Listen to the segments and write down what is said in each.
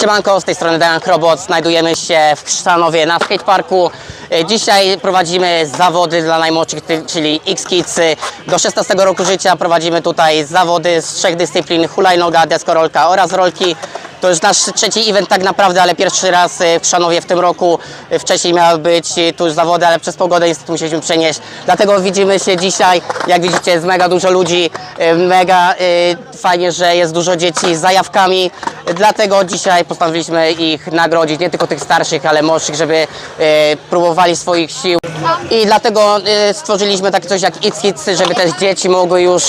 Siemanko, z tej strony Damian Krobot. Znajdujemy się w Chrzanowie na skateparku. E, Dzisiaj prowadzimy zawody dla najmłodszych, czyli X-Kids. Do 16 roku życia prowadzimy tutaj zawody z trzech dyscyplin hulajnoga, deskorolka oraz rolki. To już nasz trzeci event tak naprawdę, ale pierwszy raz e, w Chrzanowie w tym roku. E, Wcześniej miały być e, tu już zawody, ale przez pogodę niestety musieliśmy przenieść. Dlatego widzimy się dzisiaj. Jak widzicie jest mega dużo ludzi, mega fajnie, że jest dużo dzieci z zajawkami. Dlatego dzisiaj postanowiliśmy ich nagrodzić, nie tylko tych starszych, ale młodszych, żeby próbowali swoich sił. I dlatego stworzyliśmy takie coś jak It's Kids, żeby też dzieci mogły już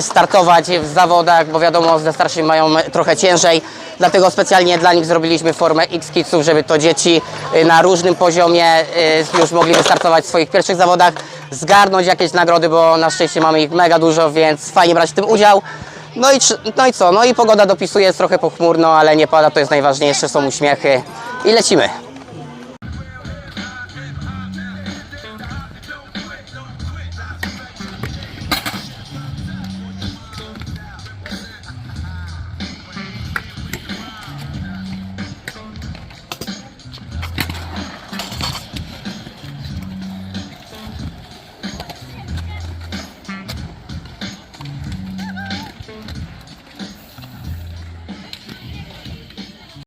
startować w zawodach, bo wiadomo, ze starszymi mają trochę ciężej. Dlatego specjalnie dla nich zrobiliśmy formę X Kidsów, żeby to dzieci e, na różnym poziomie e, już mogli wystartować w swoich pierwszych zawodach, zgarnąć jakieś nagrody, bo na szczęście mamy ich mega dużo, więc fajnie brać w tym udział. No i, no i co? No i pogoda dopisuje, jest trochę pochmurno, ale nie pada, to jest najważniejsze, są uśmiechy i lecimy.